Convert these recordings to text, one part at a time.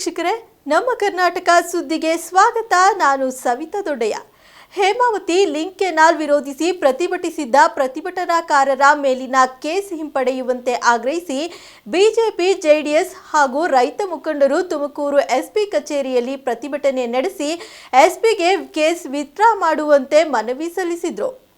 ವೀಕ್ಷಕರೇ, ನಮ್ಮ ಕರ್ನಾಟಕ ಸುದ್ದಿಗೆ ಸ್ವಾಗತ. ನಾನು ಸವಿತಾ ದೊಡ್ಡಯ್ಯ. ಹೇಮಾವತಿ ಲಿಂಕ್ ಕೆನಾಲ್ ವಿರೋಧಿಸಿ ಪ್ರತಿಭಟಿಸಿದ್ದ ಪ್ರತಿಭಟನಾಕಾರರ ಮೇಲಿನ ಕೇಸ್ ಹಿಂಪಡೆಯುವಂತೆ ಆಗ್ರಹಿಸಿ ಬಿಜೆಪಿ, ಜೆಡಿಎಸ್ ಹಾಗೂ ರೈತ ಮುಖಂಡರು ತುಮಕೂರು ಎಸ್ಪಿ ಕಚೇರಿಯಲ್ಲಿ ಪ್ರತಿಭಟನೆ ನಡೆಸಿ ಎಸ್ಪಿಗೆ ಕೇಸ್ ವಿತ್ಡ್ರಾ ಮಾಡುವಂತೆ ಮನವಿ ಸಲ್ಲಿಸಿದರು.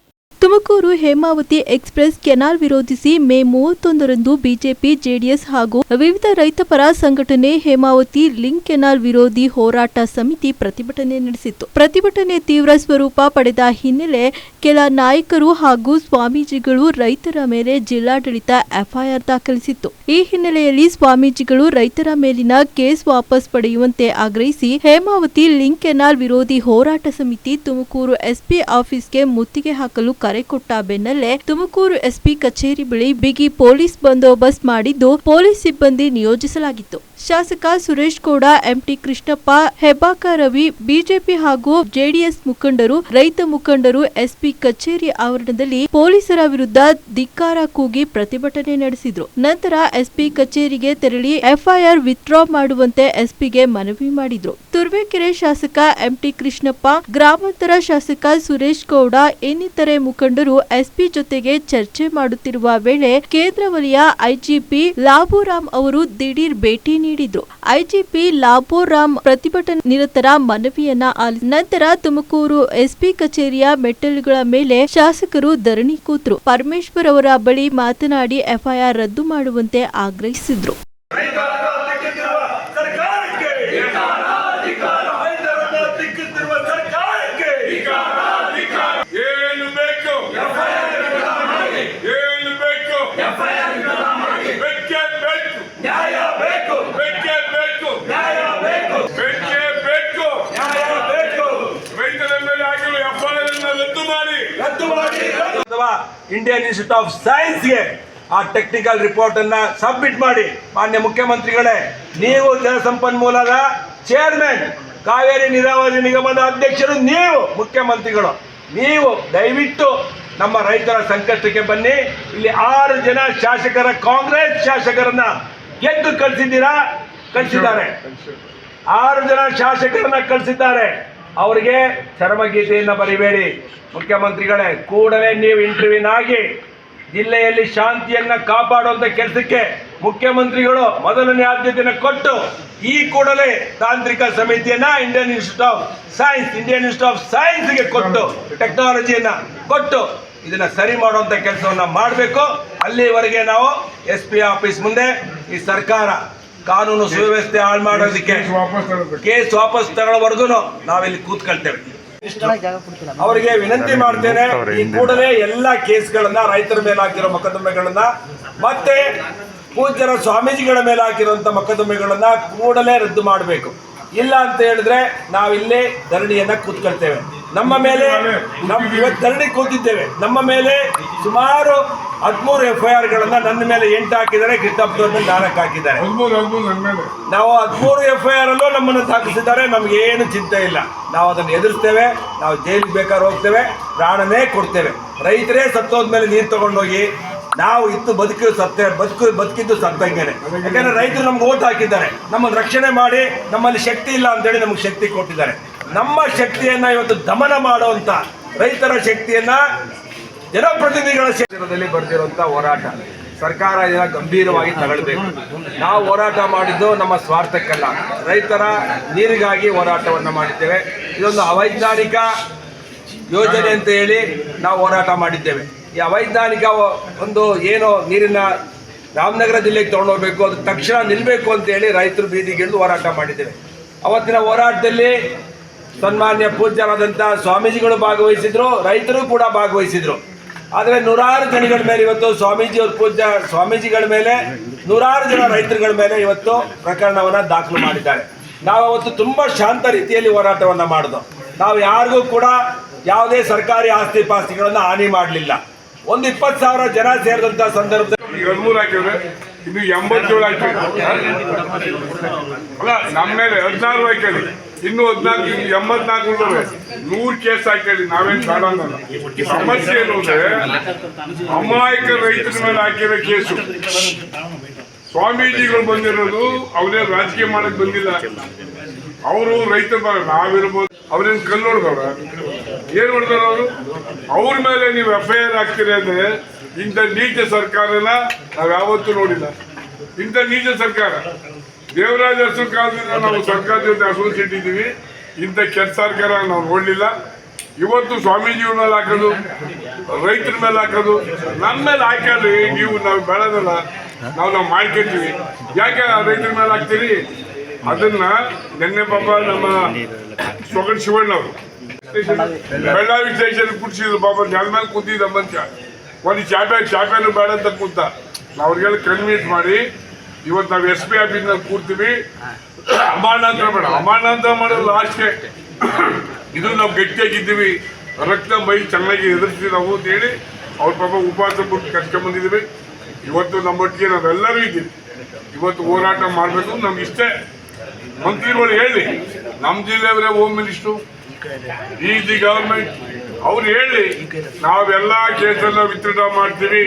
ತುಮಕೂರು ಹೇಮಾವತಿ ಎಕ್ಸ್ಪ್ರೆಸ್ ಕೆನಾಲ್ ವಿರೋಧಿಸಿ ಮೇ ಮೂವತ್ತೊಂದರಂದು ಬಿಜೆಪಿ, ಜೆಡಿಎಸ್ ಹಾಗೂ ವಿವಿಧ ರೈತಪರ ಸಂಘಟನೆ ಹೇಮಾವತಿ ಲಿಂಕ್ ಕೆನಾಲ್ ವಿರೋಧಿ ಹೋರಾಟ ಸಮಿತಿ ಪ್ರತಿಭಟನೆ ನಡೆಸಿತ್ತು. ಪ್ರತಿಭಟನೆ ತೀವ್ರ ಸ್ವರೂಪ ಪಡೆದ ಹಿನ್ನೆಲೆ ಕೆಲ ನಾಯಕರು ಹಾಗೂ ಸ್ವಾಮೀಜಿಗಳು ರೈತರ ಮೇಲೆ ಜಿಲ್ಲಾಡಳಿತ ಎಫ್ಐಆರ್ ದಾಖಲಿಸಿತ್ತು. ಈ ಹಿನ್ನೆಲೆಯಲ್ಲಿ ಸ್ವಾಮೀಜಿಗಳು ರೈತರ ಮೇಲಿನ ಕೇಸ್ ವಾಪಸ್ ಪಡೆಯುವಂತೆ ಆಗ್ರಹಿಸಿ ಹೇಮಾವತಿ ಲಿಂಕ್ ಕೆನಾಲ್ ವಿರೋಧಿ ಹೋರಾಟ ಸಮಿತಿ ತುಮಕೂರು ಎಸ್ಪಿ ಆಫೀಸ್ಗೆ ಮುತ್ತಿಗೆ ಹಾಕಲು ಕರೆ ಕೊಟ್ಟ ಬೆನ್ನಲ್ಲೇ ತುಮಕೂರು ಎಸ್ಪಿ ಕಚೇರಿ ಬಳಿ ಬಿಗಿ ಪೊಲೀಸ್ ಬಂದೋಬಸ್ತ್ ಮಾಡಿದ್ದು ಪೊಲೀಸ್ ಸಿಬ್ಬಂದಿ ನಿಯೋಜಿಸಲಾಗಿತ್ತು. ಶಾಸಕ Suresh Gowda, M T Krishnappa, Hebbaka Ravi, BJP ಹಾಗೂ ಜೆಡಿಎಸ್ ಮುಖಂಡರು, ರೈತ ಮುಖಂಡರು, ಎಸ್ಪಿ ಕಚೇರಿ ಆವರಣದಲ್ಲಿ ಪೊಲೀಸರ ವಿರುದ್ಧ ಧಿಕ್ಕಾರ ಕೂಗಿ ಪ್ರತಿಭಟನೆ ನಡೆಸಿದ್ರು. ನಂತರ ಎಸ್ಪಿ ಕಚೇರಿಗೆ ತೆರಳಿ ಎಫ್ಐಆರ್ ವಿತ್ಡ್ರಾ ಮಾಡುವಂತೆ ಎಸ್ಪಿಗೆ ಮನವಿ ಮಾಡಿದ್ರು. ತುರ್ವೇಕೆರೆ ಶಾಸಕ ಎಂಟಿ ಕೃಷ್ಣಪ್ಪ, ಗ್ರಾಮಾಂತರ ಶಾಸಕ ಸುರೇಶ್ ಗೌಡ, ಇನ್ನಿತರೆ ಮುಖಂಡರು ಎಸ್ಪಿ ಜೊತೆಗೆ ಚರ್ಚೆ ಮಾಡುತ್ತಿರುವ ವೇಳೆ ಕೇಂದ್ರ ವಲಯ ಐಜಿಪಿ ಲಾಬುರಾಮ್ ಅವರು ದಿಢೀರ್ ಭೇಟಿ ನೀಡಿದ್ರು. ಐಜಿಪಿ ಲಾಬೋರಾಮ್ ಪ್ರತಿಭಟನೆ ನಿರತರ ಮನವಿಯನ್ನ ಆಲಿಸಿ ನಂತರ ತುಮಕೂರು ಎಸ್ಪಿ ಕಚೇರಿಯ ಮೆಟ್ಟಲುಗಳ ಮೇಲೆ ಶಾಸಕರು ಧರಣಿ ಕೂತರು. ಪರಮೇಶ್ವರ್ ಅವರ ಬಳಿ ಮಾತನಾಡಿ, ಎಫ್ಐಆರ್ ರದ್ದು ಮಾಡುವಂತೆ ಆಗ್ರಹಿಸಿದ್ರು. ಇಂಡಿಯನ್ ಇನ್ಸ್ಟಿಟ್ಯೂಟ್ ಆಫ್ ಸೈನ್ಸ್ಗೆ ಆ ಟೆಕ್ನಿಕಲ್ ರಿಪೋರ್ಟ್ ಅನ್ನ ಸಬ್ಮಿಟ್ ಮಾಡಿ. ಮಾನ್ಯ ಮುಖ್ಯಮಂತ್ರಿಗಳೇ ನೀವು ಜಲಸಂಪನ್ಮೂಲದ ಚೇರ್ಮನ್ ಕಾವೇರಿ ನೀರಾವರಿ ನಿಗಮದ ಅಧ್ಯಕ್ಷರು ನೀವು ಮುಖ್ಯಮಂತ್ರಿಗಳು. ನೀವು ದಯವಿಟ್ಟು ನಮ್ಮ ರೈತರ ಸಂಕಷ್ಟಕ್ಕೆ ಬನ್ನಿ. ಇಲ್ಲಿ ಆರು ಜನ ಶಾಸಕರ ಕಾಂಗ್ರೆಸ್ ಶಾಸಕರನ್ನ ಗೆದ್ದು ಕಳಿಸಿದ್ದೀರಾ. ಕಳಿಸಿದ್ದಾರೆ. ಆರು ಜನ ಶಾಸಕರನ್ನ ಕಳಿಸಿದ್ದಾರೆ. ಅವರಿಗೆ ಚರಮಗೀತೆಯನ್ನು ಬರಿಬೇಡಿ. ಮುಖ್ಯಮಂತ್ರಿಗಳೇ, ಕೂಡಲೇ ನೀವು ಇಂಟರ್ವ್ಯೂನಾಗಿ ಜಿಲ್ಲೆಯಲ್ಲಿ ಶಾಂತಿಯನ್ನ ಕಾಪಾಡುವಂತ ಕೆಲಸಕ್ಕೆ ಮುಖ್ಯಮಂತ್ರಿಗಳು ಮೊದಲನೇ ಆದ್ಯತೆಯನ್ನು ಕೊಟ್ಟು, ಈ ಕೂಡಲೇ ತಾಂತ್ರಿಕ ಸಮಿತಿಯನ್ನ Indian Institute of Science Indian Institute of ಸೈನ್ಸ್ಗೆ ಕೊಟ್ಟು ಟೆಕ್ನಾಲಜಿಯನ್ನ ಕೊಟ್ಟು ಇದನ್ನ ಸರಿ ಮಾಡುವಂಥ ಕೆಲಸವನ್ನ ಮಾಡಬೇಕು. ಅಲ್ಲಿವರೆಗೆ ನಾವು ಎಸ್ ಪಿ ಆಫೀಸ್ ಮುಂದೆ ಈ ಸರ್ಕಾರ ಕಾನೂನು ಸುವ್ಯವಸ್ಥೆ ಹಾಳು ಮಾಡೋದಕ್ಕೆ ಕೇಸ್ ವಾಪಸ್ ತಗೊಳ್ಳೋವರೆಗೂ ನಾವಿಲ್ಲಿ ಕೂತ್ಕೊಳ್ತೇವೆ. ಅವರಿಗೆ ವಿನಂತಿ ಮಾಡ್ತೇನೆ ಈ ಕೂಡಲೇ ಎಲ್ಲ ಕೇಸ್ಗಳನ್ನ ರೈತರ ಮೇಲೆ ಹಾಕಿರೋ ಮೊಕದ್ದಮೆಗಳನ್ನ ಮತ್ತೆ ಪೂಜ್ಯರ ಸ್ವಾಮೀಜಿಗಳ ಮೇಲೆ ಹಾಕಿರುವಂತ ಮೊಕದ್ದಮೆಗಳನ್ನ ಕೂಡಲೇ ರದ್ದು ಮಾಡಬೇಕು. ಇಲ್ಲ ಅಂತ ಹೇಳಿದ್ರೆ ನಾವಿಲ್ಲೇ ಧರಣಿಯನ್ನ ಕೂತ್ಕೊಳ್ತೇವೆ. ನಮ್ಮ ಮೇಲೆ ನಮ್ಮ ಇವತ್ತು ಧರಣಿ ಕೂತಿದ್ದೇವೆ. ನಮ್ಮ ಮೇಲೆ ಸುಮಾರು ಹದಿಮೂರು ಎಫ್ ಐ ಆರ್ಗಳನ್ನು ನನ್ನ ಮೇಲೆ ಎಂಟು ಹಾಕಿದ್ದಾರೆ. ಕೃಷ್ಣಪ್ಪನವ್ರ ಮೇಲೆ ನಾಲ್ಕು ಹಾಕಿದ್ದಾರೆ. ಮೇಲೆ. ನಾವು ಹದಿಮೂರು ಎಫ್ ಐ ಆರ್ ಅಲ್ಲೂ ನಮ್ಮನ್ನು ದಾಖಲಿಸಿದ್ದಾರೆ. ನಮ್ಗೆ ಏನು ಚಿಂತೆ ಇಲ್ಲ. ನಾವು ಅದನ್ನು ಎದುರಿಸ್ತೇವೆ. ನಾವು ಜೈಲಿಗೆ ಬೇಕಾದ್ರೆ ಹೋಗ್ತೇವೆ. ಪ್ರಾಣನೇ ಕೊಡ್ತೇವೆ. ರೈತರೇ ಸತ್ತೋದ್ಮೇಲೆ ನೀರು ತಗೊಂಡೋಗಿ ನಾವು ಇತ್ತು ಬದುಕಿ ಸತ್ತೇ ಬದುಕು ಬದುಕಿದ್ದು ಸತ್ತಂಗೆನೆ ಯಾಕಂದ್ರೆ ರೈತರು ನಮ್ಗೆ ಓಟ್ ಹಾಕಿದ್ದಾರೆ. ನಮ್ಮನ್ನು ರಕ್ಷಣೆ ಮಾಡಿ ನಮ್ಮಲ್ಲಿ ಶಕ್ತಿ ಇಲ್ಲ ಅಂತೇಳಿ ನಮ್ಗೆ ಶಕ್ತಿ ಕೊಟ್ಟಿದ್ದಾರೆ. ನಮ್ಮ ಶಕ್ತಿಯನ್ನ ಇವತ್ತು ದಮನ ಮಾಡುವಂತ ರೈತರ ಶಕ್ತಿಯನ್ನ ಜನಪ್ರತಿನಿಧಿಗಳ ಕ್ಷೇತ್ರದಲ್ಲಿ ಬರ್ತಿರುವಂತ ಹೋರಾಟ. ಸರ್ಕಾರ ಇದನ್ನ ಗಂಭೀರವಾಗಿ ತಗೊಳ್ಬೇಕು. ನಾವು ಹೋರಾಟ ಮಾಡಿದ್ದು ನಮ್ಮ ಸ್ವಾರ್ಥಕ್ಕಲ್ಲ. ರೈತರ ನೀರಿಗಾಗಿ ಹೋರಾಟವನ್ನ ಮಾಡಿದ್ದೇವೆ. ಇದೊಂದು ಅವೈಜ್ಞಾನಿಕ ಯೋಜನೆ ಅಂತ ಹೇಳಿ ನಾವು ಹೋರಾಟ ಮಾಡಿದ್ದೇವೆ. ಈ ಅವೈಜ್ಞಾನಿಕ ಒಂದು ಏನು ನೀರಿನ ರಾಮನಗರ ಜಿಲ್ಲೆಗೆ ತಗೊಂಡೋಗ್ಬೇಕು, ಅದು ತಕ್ಷಣ ನಿಲ್ಲಬೇಕು ಅಂತ ಹೇಳಿ ರೈತರು ಬೀದಿಗಿಳಿದು ಹೋರಾಟ ಮಾಡಿದ್ದೇವೆ. ಅವತ್ತಿನ ಹೋರಾಟದಲ್ಲಿ ಸನ್ಮಾನ್ಯ ಪೂಜ್ಯರಾದಂಥ ಸ್ವಾಮೀಜಿಗಳು ಭಾಗವಹಿಸಿದ್ರು, ರೈತರು ಕೂಡ ಭಾಗವಹಿಸಿದ್ರು. ಆದರೆ ನೂರಾರು ಜನಗಳ ಮೇಲೆ ಇವತ್ತು ಸ್ವಾಮೀಜಿ ಅವ್ರ ಪೂಜ್ಯ ಸ್ವಾಮೀಜಿಗಳ ಮೇಲೆ, ನೂರಾರು ಜನ ರೈತರುಗಳ ಮೇಲೆ ಇವತ್ತು ಪ್ರಕರಣವನ್ನ ದಾಖಲು ಮಾಡಿದ್ದಾರೆ. ನಾವು ಅವತ್ತು ತುಂಬಾ ಶಾಂತ ರೀತಿಯಲ್ಲಿ ಹೋರಾಟವನ್ನ ಮಾಡಿದ್ವು ನಾವು ಯಾರಿಗೂ ಕೂಡ ಯಾವುದೇ ಸರ್ಕಾರಿ ಆಸ್ತಿ ಪಾಸ್ತಿಗಳನ್ನು ಹಾನಿ ಮಾಡಲಿಲ್ಲ. ಒಂದು ಇಪ್ಪತ್ತು ಸಾವಿರ ಜನ ಸೇರಿದಂತ ಸಂದರ್ಭದಲ್ಲಿ ಹಾಕಿದ್ರೆ, ಇನ್ನು ಎಂಬತ್ತೇಳು ಹಾಕಿದ್ರೆ. ಅಲ್ಲ, ನಮ್ಮ ಮೇಲೆ ಹದಿನಾರು ಹಾಕಿ ಇನ್ನು ಹದಿನಾಲ್ಕು ಎಂಬತ್ನಾಲ್ಕು ಉಳಿದವೆ. ನೂರು ಕೇಸ್ ಹಾಕಿ ನಾವೇನು ಕಾಣಂಗಲ್ಲ ಸಮಸ್ಯೆ ಏನು ಅಂದ್ರೆ, ಅಮಾಯಕ ರೈತರ ಮೇಲೆ ಹಾಕಿರೋ ಕೇಸು. ಸ್ವಾಮೀಜಿಗಳು ಬಂದಿರೋದು, ಅವರೇ ರಾಜಕೀಯ ಮಾಡಕ್ ಬಂದಿಲ್ಲ. ಅವರು ರೈತ ನಾವಿರ್ಬೋದು. ಅವ್ರೇನ್ ಕಲ್ಲು ನೋಡ್ದವ್ರ ಏನ್ ಹೊಡೆದವ್ರ ಅವರು? ಅವ್ರ ಮೇಲೆ ನೀವು ಎಫ್ ಐ ಆರ್ ಹಾಕ್ತೀರಿ ಅಂದ್ರೆ, ಇಂಥ ನೀಚ ಸರ್ಕಾರನ ನಾವ್ ಯಾವತ್ತೂ ನೋಡಿಲ್ಲ. ಇಂಥ ನೀಚ ಸರ್ಕಾರ. ದೇವರಾಜ ಅರಸು ಕಾಲದಿಂದ ನಾವು ಸರ್ಕಾರ ಜೊತೆ ಅಸೋಸಿಯೇಟ್ ಇದ್ದೀವಿ ಇಂಥ ಕೆಟ್ಟ ಸರ್ಕಾರ ನಾವು ನೋಡಲಿಲ್ಲ. ಇವತ್ತು ಸ್ವಾಮೀಜಿಯವ್ರ ಮೇಲೆ ಹಾಕೋದು ರೈತರ ಮೇಲೆ ಹಾಕೋದು ನಮ್ಮ ಮೇಲೆ ಹಾಕಲ್ರಿ ನೀವು ನಾವು ಬೆಳೆದಲ್ಲ ನಾವು ನಾವು ಮಾಡ್ಕೊತೀವಿ. ಯಾಕೆ ರೈತರ ಮೇಲೆ ಹಾಕ್ತೀರಿ? ಅದನ್ನ ನಿನ್ನೆ ಪಾಪ ನಮ್ಮ ಸೊಗಡ್ ಶಿವಣ್ಣ ಅವರು. ಬೆಳ್ಳಾವಿ ಸ್ಟೇಷನ್ ಕುಡ್ಸಿದ್ರು ಪಾಪ ನೆಲ ಮೇಲೆ ಕೂತಿದ್ದ ಮನುಷ್ಯ. ಒಂದು ಚಾಪೆ ಚಾಪೆನು ಬೇಡ ಅಂತ ಕೂತ. ನಾವು ಅವ್ರಿಗೆಲ್ಲ ಕನ್ವಿನ್ಸ್ ಮಾಡಿ ಇವತ್ತು ನಾವು ಎಸ್ ಪಿ ಆಫೀಸ್ನಲ್ಲಿ ಕೂರ್ತೀವಿ. ಅಮಾನಾಂತರ ಬೇಡ ಅಮಾನಾಂತರ ಮಾಡೋದು ಲಾಸ್ಟ್ಗೆ ಇದು ನಾವು ಗಟ್ಟಿಯಾಗಿದ್ದೀವಿ. ರಕ್ತ ಮೈ ಚೆನ್ನಾಗಿ ಎದುರಿಸ್ತೀವಿ ನಾವು ಅಂತ ಹೇಳಿ ಅವ್ರ ಪಾಪ ಉಪವಾಸ ಬಿಟ್ಟು ಕರ್ಕೊಂಬಂದಿದ್ದೀವಿ ಇವತ್ತು ನಮ್ಮೊಟ್ಟಿಗೆ ನಾವೆಲ್ಲರೂ ಇದ್ದೀವಿ. ಇವತ್ತು ಹೋರಾಟ ಮಾಡಬೇಕು ನಮ್ಗೆ ಇಷ್ಟೇ. ಮಂತ್ರಿಗಳು ಹೇಳಿ ನಮ್ಮ ಜಿಲ್ಲೆಯವರೇ ಹೋಮ್ ಮಿನಿಸ್ಟ್ರು ಈ ದಿ ಗವರ್ಮೆಂಟ್ ಅವ್ರು ಹೇಳಿ, ನಾವೆಲ್ಲ ಕೇಸನ್ನು ವಿತರಣೆ ಮಾಡ್ತೀವಿ.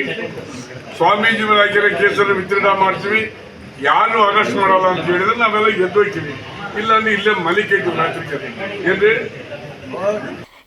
ಸ್ವಾಮೀಜಿ ಮೇಲೆ ಹಾಕಿರೋ ಕೇಸನ್ನು ವಿತರಣೆ ಮಾಡ್ತೀವಿ. ಯಾರು ಅರೆಸ್ಟ್ ಮಾಡಲ್ಲ ಅಂತ ಹೇಳಿದ್ರೆ ನಾವೆಲ್ಲ ಎದ್ದೋಯ್ತೀವಿ ಇಲ್ಲಾಂದ್ರೆ ಇಲ್ಲೇ ಮಲಿಕೆ ಏನ್ರಿ?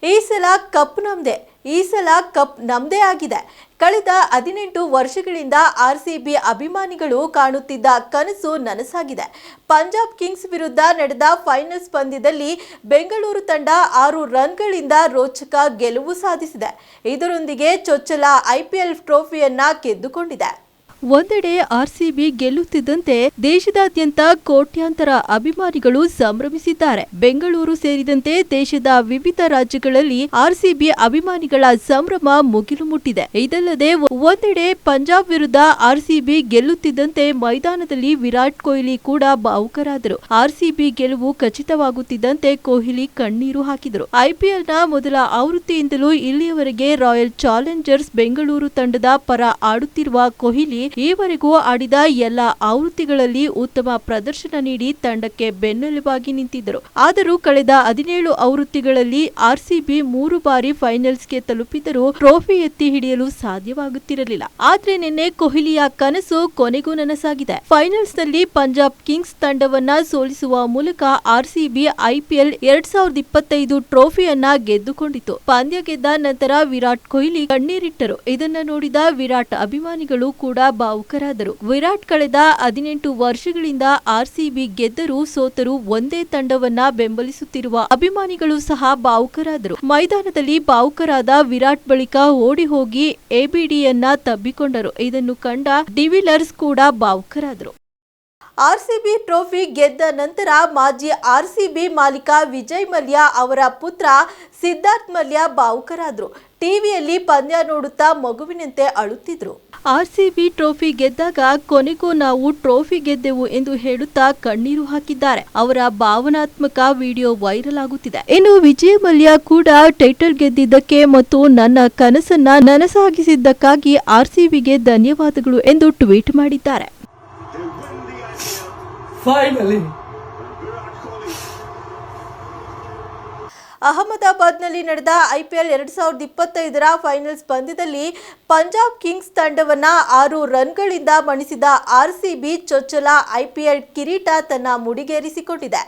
ಈ ಸಲ ಕಪ್ ನಮ್ದೇ. ಈ ಸಲ ಕಪ್ ನಮ್ದೇ ಆಗಿದೆ. ಕಳೆದ ಹದಿನೆಂಟು ವರ್ಷಗಳಿಂದ ಆರ್ ಸಿ ಬಿ ಅಭಿಮಾನಿಗಳು ಕಾಣುತ್ತಿದ್ದ ಕನಸು ನನಸಾಗಿದೆ. ಪಂಜಾಬ್ ಕಿಂಗ್ಸ್ ವಿರುದ್ಧ ನಡೆದ ಫೈನಲ್ಸ್ ಪಂದ್ಯದಲ್ಲಿ ಬೆಂಗಳೂರು ತಂಡ ಆರು ರನ್ಗಳಿಂದ ರೋಚಕ ಗೆಲುವು ಸಾಧಿಸಿದೆ. ಇದರೊಂದಿಗೆ ಚೊಚ್ಚಲ ಐಪಿಎಲ್ ಟ್ರೋಫಿಯನ್ನ ಗೆದ್ದುಕೊಂಡಿದೆ. ಒಂದೆಡೆ ಆರ್ಸಿಬಿ ಗೆಲ್ಲುತ್ತಿದ್ದಂತೆ ದೇಶದಾದ್ಯಂತ ಕೋಟ್ಯಾಂತರ ಅಭಿಮಾನಿಗಳು ಸಂಭ್ರಮಿಸಿದ್ದಾರೆ. ಬೆಂಗಳೂರು ಸೇರಿದಂತೆ ದೇಶದ ವಿವಿಧ ರಾಜ್ಯಗಳಲ್ಲಿ ಆರ್ಸಿಬಿ ಅಭಿಮಾನಿಗಳ ಸಂಭ್ರಮ ಮುಗಿಲು ಮುಟ್ಟಿದೆ. ಇದಲ್ಲದೆ ಒಂದೆಡೆ ಪಂಜಾಬ್ ವಿರುದ್ಧ ಆರ್ಸಿಬಿ ಗೆಲ್ಲುತ್ತಿದ್ದಂತೆ ಮೈದಾನದಲ್ಲಿ ವಿರಾಟ್ ಕೊಹ್ಲಿ ಕೂಡ ಭಾವುಕರಾದರು. ಆರ್ಸಿಬಿ ಗೆಲುವು ಖಚಿತವಾಗುತ್ತಿದ್ದಂತೆ ಕೊಹ್ಲಿ ಕಣ್ಣೀರು ಹಾಕಿದರು. ಐಪಿಎಲ್ನ ಮೊದಲ ಆವೃತ್ತಿಯಿಂದಲೂ ಇಲ್ಲಿಯವರೆಗೆ ರಾಯಲ್ ಚಾಲೆಂಜರ್ಸ್ ಬೆಂಗಳೂರು ತಂಡದ ಪರ ಆಡುತ್ತಿರುವ ಕೊಹ್ಲಿ ಈವರೆಗೂ ಆಡಿದ ಎಲ್ಲ ಆವೃತ್ತಿಗಳಲ್ಲಿ ಉತ್ತಮ ಪ್ರದರ್ಶನ ನೀಡಿ ತಂಡಕ್ಕೆ ಬೆನ್ನೆಲುಬಾಗಿ ನಿಂತಿದ್ದರು. ಆದರೂ ಕಳೆದ ಹದಿನೇಳು ಆವೃತ್ತಿಗಳಲ್ಲಿ ಆರ್ಸಿಬಿ ಮೂರು ಬಾರಿ ಫೈನಲ್ಸ್ಗೆ ತಲುಪಿದರೂ ಟ್ರೋಫಿ ಎತ್ತಿ ಹಿಡಿಯಲು ಸಾಧ್ಯವಾಗುತ್ತಿರಲಿಲ್ಲ. ಆದ್ರೆ ನಿನ್ನೆ ಕೊಹ್ಲಿಯ ಕನಸು ಕೊನೆಗೂ ನನಸಾಗಿದೆ. ಫೈನಲ್ಸ್ನಲ್ಲಿ ಪಂಜಾಬ್ ಕಿಂಗ್ಸ್ ತಂಡವನ್ನ ಸೋಲಿಸುವ ಮೂಲಕ ಆರ್ಸಿಬಿ ಐಪಿಎಲ್ ಎರಡ್ ಸಾವಿರದ ಇಪ್ಪತ್ತೈದು ಟ್ರೋಫಿಯನ್ನ ಗೆದ್ದುಕೊಂಡಿತು ಪಂದ್ಯ ಗೆದ್ದ ನಂತರ ವಿರಾಟ್ ಕೊಹ್ಲಿ ಕಣ್ಣೀರಿಟ್ಟರು. ಇದನ್ನ ನೋಡಿದ ವಿರಾಟ್ ಅಭಿಮಾನಿಗಳು ಕೂಡ ಭಾವುಕರಾದರು ವಿರಾಟ್ ಕಳೆದ ಹದಿನೆಂಟು ವರ್ಷಗಳಿಂದ ಆರ್ಸಿಬಿ ಗೆದ್ದರೂ ಸೋತರೂ ಒಂದೇ ತಂಡವನ್ನ ಬೆಂಬಲಿಸುತ್ತಿರುವ ಅಭಿಮಾನಿಗಳು ಸಹ ಭಾವುಕರಾದರು. ಮೈದಾನದಲ್ಲಿ ಭಾವುಕರಾದ ವಿರಾಟ್ ಬಳಿಕ ಓಡಿ ಹೋಗಿ ಎಬಿಡಿಯನ್ನ ತಬ್ಬಿಕೊಂಡರು. ಇದನ್ನು ಕಂಡ ಡಿವಿಲರ್ಸ್ ಕೂಡ ಭಾವುಕರಾದರು. ಆರ್ಸಿಬಿ ಟ್ರೋಫಿ ಗೆದ್ದ ನಂತರ ಮಾಜಿ ಆರ್ಸಿಬಿ ಮಾಲೀಕ ವಿಜಯ್ ಮಲ್ಯ ಅವರ ಪುತ್ರ ಸಿದ್ಧಾರ್ಥ್ ಮಲ್ಯ ಭಾವುಕರಾದರು ಟಿವಿಯಲ್ಲಿ ಪಂದ್ಯ ನೋಡುತ್ತಾ ಮಗುವಿನಂತೆ ಅಳುತ್ತಿದ್ರು. ಆರ್ಸಿಬಿ ಟ್ರೋಫಿ ಗೆದ್ದಾಗ ಕೊನೆಗೂ ನಾವು ಟ್ರೋಫಿ ಗೆದ್ದೆವು ಎಂದು ಹೇಳುತ್ತಾ ಕಣ್ಣೀರು ಹಾಕಿದ್ದಾರೆ. ಅವರ ಭಾವನಾತ್ಮಕ ವಿಡಿಯೋ ವೈರಲ್ ಆಗುತ್ತಿದೆ. ಇನ್ನು ವಿಜಯ್ ಮಲ್ಯ ಕೂಡ ಟೈಟಲ್ ಗೆದ್ದಿದ್ದಕ್ಕೆ ಮತ್ತು ನನ್ನ ಕನಸನ್ನ ನನಸಾಗಿಸಿದ್ದಕ್ಕಾಗಿ ಆರ್ಸಿಬಿಗೆ ಧನ್ಯವಾದಗಳು ಎಂದು ಟ್ವೀಟ್ ಮಾಡಿದ್ದಾರೆ. Finally. ಅಹಮದಾಬಾದ್ನಲ್ಲಿ ನಡೆದ ಐಪಿಎಲ್ ಎರಡು ಸಾವಿರದ ಇಪ್ಪತ್ತೈದರ ಫೈನಲ್ಸ್ ಪಂದ್ಯದಲ್ಲಿ ಪಂಜಾಬ್ ಕಿಂಗ್ಸ್ ತಂಡವನ್ನ ಆರು ರನ್ಗಳಿಂದ ಮಣಿಸಿದ ಆರ್ಸಿಬಿ ಚೊಚ್ಚಲ ಐಪಿಎಲ್ ಕಿರೀಟ ತನ್ನ ಮುಡಿಗೇರಿಸಿಕೊಂಡಿದೆ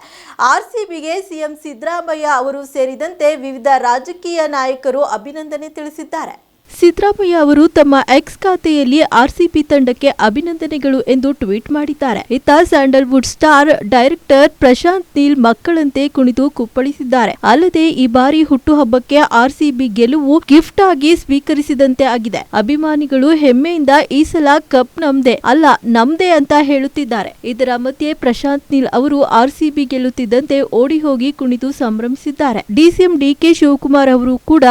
ಆರ್ಸಿಬಿಗೆ ಸಿಎಂ ಸಿದ್ದರಾಮಯ್ಯ ಅವರು ಸೇರಿದಂತೆ ವಿವಿಧ ರಾಜಕೀಯ ನಾಯಕರು ಅಭಿನಂದನೆ ತಿಳಿಸಿದ್ದಾರೆ ಸಿದ್ದರಾಮಯ್ಯ ಅವರು ತಮ್ಮ ಎಕ್ಸ್ ಖಾತೆಯಲ್ಲಿ ಆರ್ಸಿಬಿ ತಂಡಕ್ಕೆ ಅಭಿನಂದನೆಗಳು ಎಂದು ಟ್ವೀಟ್ ಮಾಡಿದ್ದಾರೆ. ಇತ್ತ Sandalwood star director Prashanth Neel ಮಕ್ಕಳಂತೆ ಕುಣಿದು ಕುಪ್ಪಳಿಸಿದ್ದಾರೆ. ಅಲ್ಲದೆ ಈ ಬಾರಿ ಹುಟ್ಟುಹಬ್ಬಕ್ಕೆ ಆರ್ಸಿಬಿ ಗೆಲುವು ಗಿಫ್ಟ್ ಆಗಿ ಸ್ವೀಕರಿಸಿದಂತೆ ಆಗಿದೆ. ಅಭಿಮಾನಿಗಳು ಹೆಮ್ಮೆಯಿಂದ ಈ ಸಲ ಕಪ್ ನಮ್ದೆ ಅಲ್ಲ, ನಮ್ದೇ ಅಂತ ಹೇಳುತ್ತಿದ್ದಾರೆ. ಇದರ ಮಧ್ಯೆ ಪ್ರಶಾಂತ್ ನೀಲ್ ಅವರು ಆರ್ಸಿಬಿ ಗೆಲ್ಲುತ್ತಿದ್ದಂತೆ ಓಡಿ ಹೋಗಿ ಕುಣಿದು ಸಂಭ್ರಮಿಸಿದ್ದಾರೆ. ಡಿಸಿಎಂ ಡಿಕೆ ಶಿವಕುಮಾರ್ ಅವರು ಕೂಡ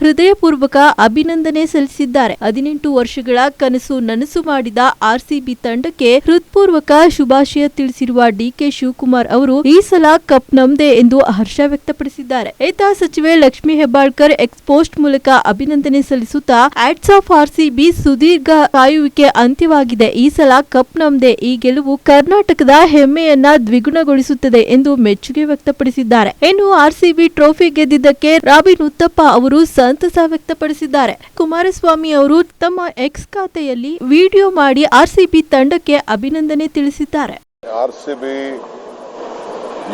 ಹೃದಯಪೂರ್ವಕ ಅಭಿನಂದನೆ ಸಲ್ಲಿಸಿದ್ದಾರೆ. ಹದಿನೆಂಟು ವರ್ಷಗಳ ಕನಸು ನನಸು ಮಾಡಿದ ಆರ್ಸಿಬಿ ತಂಡಕ್ಕೆ ಹೃತ್ಪೂರ್ವಕ ಶುಭಾಶಯ ತಿಳಿಸಿರುವ ಡಿಕೆ ಶಿವಕುಮಾರ್ ಅವರು, ಈ ಸಲ ಕಪ್ ನಮ್ದೆ ಎಂದು ಹರ್ಷ ವ್ಯಕ್ತಪಡಿಸಿದ್ದಾರೆ. ಏತ ಸಚಿವೆ ಲಕ್ಷ್ಮಿ ಹೆಬ್ಬಾಳ್ಕರ್ ಎಕ್ಸ್ ಪೋಸ್ಟ್ ಮೂಲಕ ಅಭಿನಂದನೆ ಸಲ್ಲಿಸುತ್ತಾ ಆಟ್ಸ್ ಆಫ್ ಆರ್ಸಿಬಿ ಸುದೀರ್ಘ ಕಾಯುವಿಕೆ ಅಂತ್ಯವಾಗಿದೆ. ಈ ಸಲ ಕಪ್ ನಮ್ದೆ. ಈ ಗೆಲುವು ಕರ್ನಾಟಕದ ಹೆಮ್ಮೆಯನ್ನ ದ್ವಿಗುಣಗೊಳಿಸುತ್ತದೆ ಎಂದು ಮೆಚ್ಚುಗೆ ವ್ಯಕ್ತಪಡಿಸಿದ್ದಾರೆ. ಇನ್ನು ಆರ್ಸಿಬಿ ಟ್ರೋಫಿ ಗೆದ್ದಿದ್ದಕ್ಕೆ ರಾಬಿನ್ ಉತ್ತಪ್ಪ ಅವರು ಸಂತಸ ವ್ಯಕ್ತಪಡಿಸಿದ್ದಾರೆ. ಕುಮಾರಸ್ವಾಮಿ ಅವರು ತಮ್ಮ ಎಕ್ಸ್ ಖಾತೆಯಲ್ಲಿ ವಿಡಿಯೋ ಮಾಡಿ ಆರ್ಸಿಬಿ ತಂಡಕ್ಕೆ ಅಭಿನಂದನೆ ತಿಳಿಸಿದ್ದಾರೆ. ಆರ್ ಸಿ ಬಿ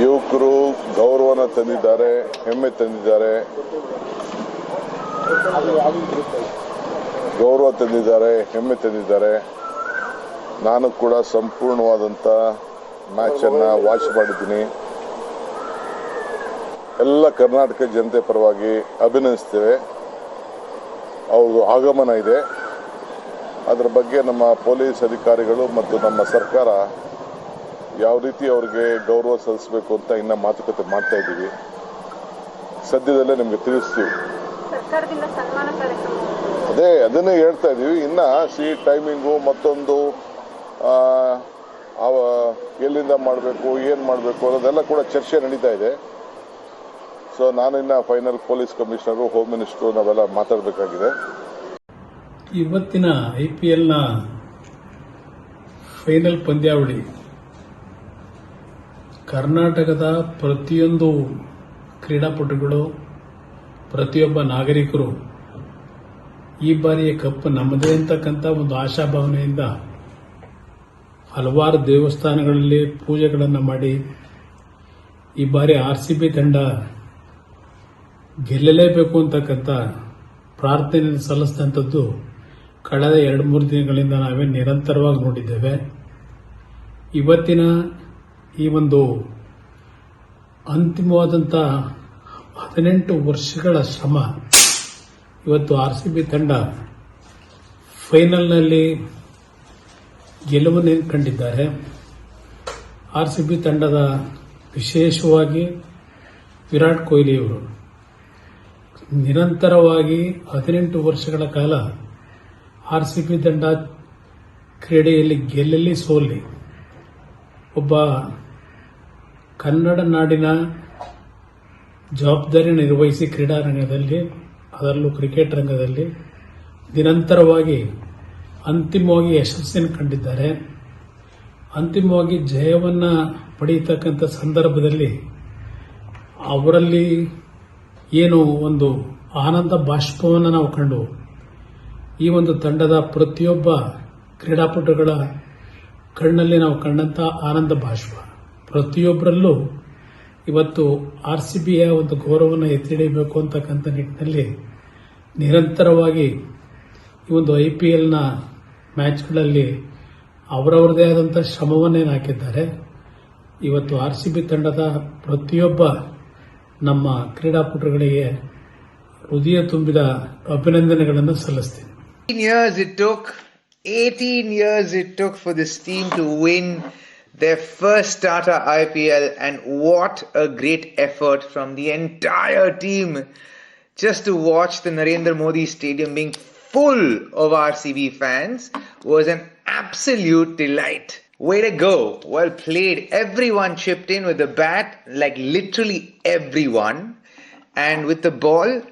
ಯುವಕರು ಗೌರವನ ತಂದಿದ್ದಾರೆ, ಹೆಮ್ಮೆ ತಂದಿದ್ದಾರೆ. ಗೌರವ ತಂದಿದ್ದಾರೆ, ಹೆಮ್ಮೆ ತಂದಿದ್ದಾರೆ. ನಾನು ಕೂಡ ಸಂಪೂರ್ಣವಾದಂಥ ಮ್ಯಾಚನ್ನು ವಾಚ್ ಮಾಡಿದ್ದೀನಿ. ಎಲ್ಲ ಕರ್ನಾಟಕ ಜನತೆ ಪರವಾಗಿ ಅಭಿನಂದಿಸ್ತೇವೆ. ಅವ್ರದ್ದು ಆಗಮನ ಇದೆ. ಅದರ ಬಗ್ಗೆ ನಮ್ಮ ಪೊಲೀಸ್ ಅಧಿಕಾರಿಗಳು ಮತ್ತು ನಮ್ಮ ಸರ್ಕಾರ ಯಾವ ರೀತಿ ಅವರಿಗೆ ಗೌರವ ಸಲ್ಲಿಸಬೇಕು ಅಂತ ಇನ್ನೂ ಮಾತುಕತೆ ಮಾಡ್ತಾ ಇದ್ದೀವಿ. ಸದ್ಯದಲ್ಲೇ ನಿಮಗೆ ತಿಳಿಸ್ತೀವಿ. ಅದೇ ಅದನ್ನೇ ಹೇಳ್ತಾ ಇದ್ದೀವಿ. ಇನ್ನು ಸಿ ಟೈಮಿಂಗು ಮತ್ತೊಂದು ಎಲ್ಲಿಂದ ಮಾಡಬೇಕು ಏನು ಮಾಡಬೇಕು ಅನ್ನೋದೆಲ್ಲ ಕೂಡ ಚರ್ಚೆ ನಡೀತಾ ಇದೆ. ಸೊ ನಾನು ಇನ್ನ final police commissioner home minister ನಾವೆಲ್ಲ ಮಾತಾಡಬೇಕಾಗಿದೆ. ಇವತ್ತಿನ ಐ ಪಿ ಎಲ್ನ ಫೈನಲ್ ಪಂದ್ಯಾವಳಿ, ಕರ್ನಾಟಕದ ಪ್ರತಿಯೊಂದು ಕ್ರೀಡಾಪಟುಗಳು, ಪ್ರತಿಯೊಬ್ಬ ನಾಗರಿಕರು, ಈ ಬಾರಿಯ ಕಪ್ ನಮ್ಮದೇ ಅಂತಕ್ಕಂಥ ಒಂದು ಆಶಾಭಾವನೆಯಿಂದ ಹಲವಾರು ದೇವಸ್ಥಾನಗಳಲ್ಲಿ ಪೂಜೆಗಳನ್ನು ಮಾಡಿ, ಈ ಬಾರಿ ಆರ್ ಸಿ ಬಿ ತಂಡ ಗೆಲ್ಲಲೇಬೇಕು ಅಂತಕ್ಕಂಥ ಪ್ರಾರ್ಥನೆ ಸಲ್ಲಿಸಿದಂಥದ್ದು ಕಳೆದ ಎರಡು ಮೂರು ದಿನಗಳಿಂದ ನಾವೇ ನಿರಂತರವಾಗಿ ನೋಡಿದ್ದೇವೆ. ಇವತ್ತಿನ ಈ ಒಂದು ಅಂತಿಮವಾದಂಥ ಹದಿನೆಂಟು ವರ್ಷಗಳ ಶ್ರಮ, ಇವತ್ತು ಆರ್ ಸಿ ಬಿ ತಂಡ ಫೈನಲ್ನಲ್ಲಿ ಗೆಲುವನ್ನು ಕಂಡಿದ್ದಾರೆ. ಆರ್ ಸಿ ಬಿ ತಂಡದ ವಿಶೇಷವಾಗಿ ವಿರಾಟ್ ಕೊಹ್ಲಿಯವರು. ನಿರಂತರವಾಗಿ ಹದಿನೆಂಟು ವರ್ಷಗಳ ಕಾಲ ಆರ್ ಸಿ ಪಿ ತಂಡ ಕ್ರೀಡೆಯಲ್ಲಿ ಗೆಲ್ಲಲಿ ಸೋಲಿ ಒಬ್ಬ ಕನ್ನಡ ನಾಡಿನ ಜವಾಬ್ದಾರಿ ನಿರ್ವಹಿಸಿ ಕ್ರೀಡಾ ರಂಗದಲ್ಲಿ, ಅದರಲ್ಲೂ ಕ್ರಿಕೆಟ್ ರಂಗದಲ್ಲಿ ನಿರಂತರವಾಗಿ ಅಂತಿಮವಾಗಿ ಯಶಸ್ಸನ್ನು ಕಂಡಿದ್ದಾರೆ. ಅಂತಿಮವಾಗಿ ಜಯವನ್ನು ಪಡೆಯತಕ್ಕಂಥ ಸಂದರ್ಭದಲ್ಲಿ ಅವರಲ್ಲಿ ಏನು ಒಂದು ಆನಂದ ಬಾಷ್ಪವನ್ನು ನಾವು ಕಂಡು ಈ ಒಂದು ತಂಡದ ಪ್ರತಿಯೊಬ್ಬ ಕ್ರೀಡಾಪಟುಗಳ ಕಣ್ಣಲ್ಲಿ ನಾವು ಕಂಡಂಥ ಆನಂದ ಬಾಷ್ಪ. ಪ್ರತಿಯೊಬ್ಬರಲ್ಲೂ ಇವತ್ತು ಆರ್ ಸಿ ಬಿಯ ಒಂದು ಗೌರವವನ್ನು ಎತ್ತಿಡಿಬೇಕು ಅಂತಕ್ಕಂಥ ನಿಟ್ಟಿನಲ್ಲಿ ನಿರಂತರವಾಗಿ ಈ ಒಂದು ಐ ಪಿ ಎಲ್ನ ಮ್ಯಾಚ್ಗಳಲ್ಲಿ ಅವರವರದೇ ಆದಂಥ ಶ್ರಮವನ್ನೇನು ಹಾಕಿದ್ದಾರೆ ಇವತ್ತು ಆರ್ ಸಿ ಬಿ ತಂಡದ ಪ್ರತಿಯೊಬ್ಬ ನಮ್ಮ ಕ್ರೀಡಾಪಟುಗಳಿಗೆ ಹೃದಯ ತುಂಬಿದ ಅಭಿನಂದನೆಗಳನ್ನು ಸಲ್ಲಿಸ್ತೀನಿ 18 years it took 18 years it took for this team to win their first starter IPL and what a great effort from the entire team just to watch the Narendra Modi stadium being full of RCB fans was an absolute delight way to go well played everyone chipped in with the bat like literally everyone and with the ball